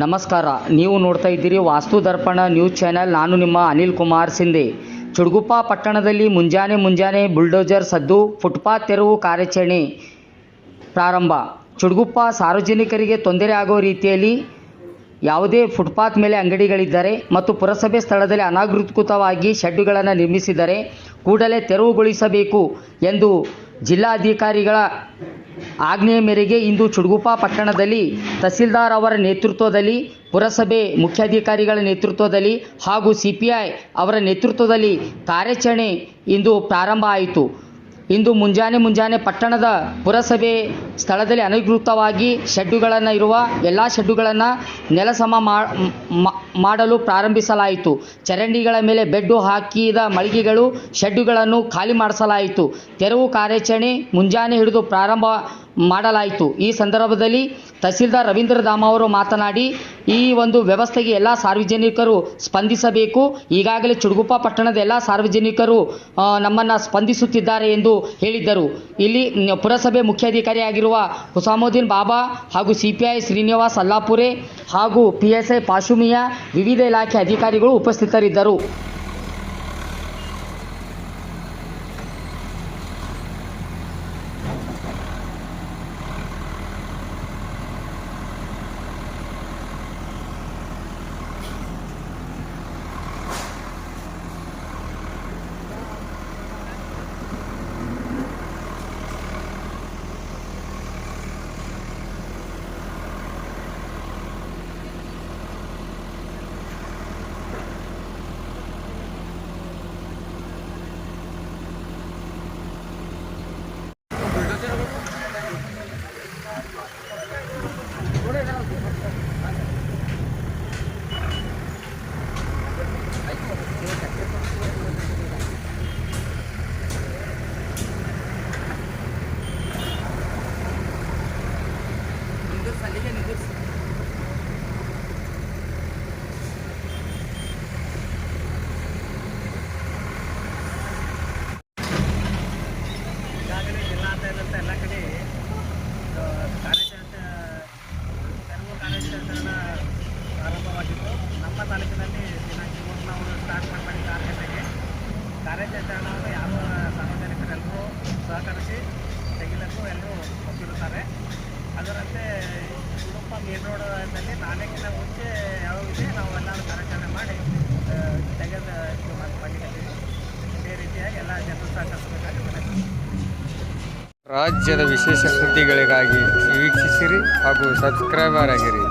ನಮಸ್ಕಾರ. ನೀವು ನೋಡ್ತಾ ಇದ್ದೀರಿ ವಾಸ್ತು ದರ್ಪಣ ನ್ಯೂಸ್ ಚಾನೆಲ್. ನಾನು ನಿಮ್ಮ ಅನಿಲ್ ಕುಮಾರ್ ಸಿಂಧೆ. ಚುಡುಗುಪ್ಪ ಪಟ್ಟಣದಲ್ಲಿ ಮುಂಜಾನೆ ಮುಂಜಾನೆ ಬುಲ್ಡೋಜರ್ ಸದ್ದು, ಫುಟ್ಪಾತ್ ತೆರವು ಕಾರ್ಯಾಚರಣೆ ಪ್ರಾರಂಭ. ಚುಡುಗುಪ್ಪ ಸಾರ್ವಜನಿಕರಿಗೆ ತೊಂದರೆ ಆಗೋ ರೀತಿಯಲ್ಲಿ ಯಾವುದೇ ಫುಟ್ಪಾತ್ ಮೇಲೆ ಅಂಗಡಿಗಳಿದ್ದರೆ ಮತ್ತು ಪುರಸಭೆ ಸ್ಥಳದಲ್ಲಿ ಅನಧಿಕೃತವಾಗಿ ಶೆಡ್ಡುಗಳನ್ನು ನಿರ್ಮಿಸಿದರೆ ಕೂಡಲೇ ತೆರವುಗೊಳಿಸಬೇಕು ಎಂದು ಜಿಲ್ಲಾಧಿಕಾರಿಗಳ ಆಜ್ಞೆಯ ಮೇರೆಗೆ ಇಂದು ಚುಡುಗುಪ್ಪ ಪಟ್ಟಣದಲ್ಲಿ ತಹಸೀಲ್ದಾರ್ ಅವರ ನೇತೃತ್ವದಲ್ಲಿ ಪುರಸಭೆ ಮುಖ್ಯಾಧಿಕಾರಿಗಳ ನೇತೃತ್ವದಲ್ಲಿ ಹಾಗೂ ಸಿ ಪಿ ಐ ಅವರ ನೇತೃತ್ವದಲ್ಲಿ ಕಾರ್ಯಾಚರಣೆ ಇಂದು ಪ್ರಾರಂಭ ಆಯಿತು. ಇಂದು ಮುಂಜಾನೆ ಮುಂಜಾನೆ ಪಟ್ಟಣದ ಪುರಸಭೆ ಸ್ಥಳದಲ್ಲಿ ಅನಧಿಕೃತವಾಗಿ ಶೆಡ್ಡುಗಳನ್ನು ಇರುವ ಎಲ್ಲ ಶೆಡ್ಡುಗಳನ್ನು ನೆಲಸಮ ಮಾಡಲು ಪ್ರಾರಂಭಿಸಲಾಯಿತು. ಚರಂಡಿಗಳ ಮೇಲೆ ಬೆಡ್ಡು ಹಾಕಿದ ಮಳಿಗೆಗಳು ಶೆಡ್ಡುಗಳನ್ನು ಖಾಲಿ ಮಾಡಿಸಲಾಯಿತು. ತೆರವು ಕಾರ್ಯಾಚರಣೆ ಮುಂಜಾನೆ ಹಿಡಿದು ಪ್ರಾರಂಭ ಮಾಡಲಾಯಿತು. ಈ ಸಂದರ್ಭದಲ್ಲಿ ತಹಸೀಲ್ದಾರ್ ರವೀಂದ್ರ ಅವರು ಮಾತನಾಡಿ ಈ ಒಂದು ವ್ಯವಸ್ಥೆಗೆ ಎಲ್ಲ ಸಾರ್ವಜನಿಕರು ಸ್ಪಂದಿಸಬೇಕು. ಈಗಾಗಲೇ ಚುಡುಗುಪ್ಪ ಪಟ್ಟಣದ ಎಲ್ಲ ಸಾರ್ವಜನಿಕರು ನಮ್ಮನ್ನು ಸ್ಪಂದಿಸುತ್ತಿದ್ದಾರೆ ಎಂದು ಹೇಳಿದ್ದರು. ಇಲ್ಲಿ ಪುರಸಭೆ ಮುಖ್ಯಾಧಿಕಾರಿಯಾಗಿರುವ ಹುಸಾಮುದ್ದೀನ್ ಬಾಬಾ ಹಾಗೂ C P I Srinivas Allapure ಹಾಗೂ ಪಿ ಎಸ್ ಐ ಪಾಶುಮಿಯಾ ವಿವಿಧ ಇಲಾಖೆ ಅಧಿಕಾರಿಗಳು ಉಪಸ್ಥಿತರಿದ್ದರು ಈಗಾಗಲೇ ಜಿಲ್ಲಾದ್ಯಂತ ಎಲ್ಲ ಕಡೆ ಆ, ಕಾರ್ಯಾಚರಣೆ ತೆರವು ಕಾರ್ಯಾಚರಣೆ ಪ್ರಾರಂಭವಾಗಿತ್ತು ನಮ್ಮ ತಾಲೂಕಿನಲ್ಲಿ ದಿನಾಂಕ ಮೂರು ನಾವು ಸ್ಟಾರ್ಟ್ ಮಾಡಿ ಆರು ಗಂಟೆಗೆ ಕಾರ್ಯಾಚರಣೆಯನ್ನು ಯಾವ ಸಾರ್ವಜನಿಕರೆಲ್ಲರೂ ಸಹಕರಿಸಿ ತೆಗಿಲಕ್ಕೂ ಎಲ್ಲರೂ ಒಪ್ಪಿರುತ್ತಾರೆ. ಅದರಂತೆ ಉಡುಪ ಮೇನ್ ರೋಡಲ್ಲಿ ನಾಲ್ಕಿನ ಮುಂಚೆ ಯಾವ ನಾವು ಎಲ್ಲರೂ ಕಾರ್ಯಾಚರಣೆ ಮಾಡಿ ತೆಗೆದು ಇದು ಇದೇ ರೀತಿಯಾಗಿ ಎಲ್ಲ ಜನರು ಸಹಕರಿಸಬೇಕಾಗಿ. ರಾಜ್ಯದ ವಿಶೇಷ ಸುದ್ದಿಗಳಿಗಾಗಿ ವೀಕ್ಷಿಸಿರಿ ಹಾಗೂ ಸಬ್ಸ್ಕ್ರೈಬರ್ ಆಗಿರಿ.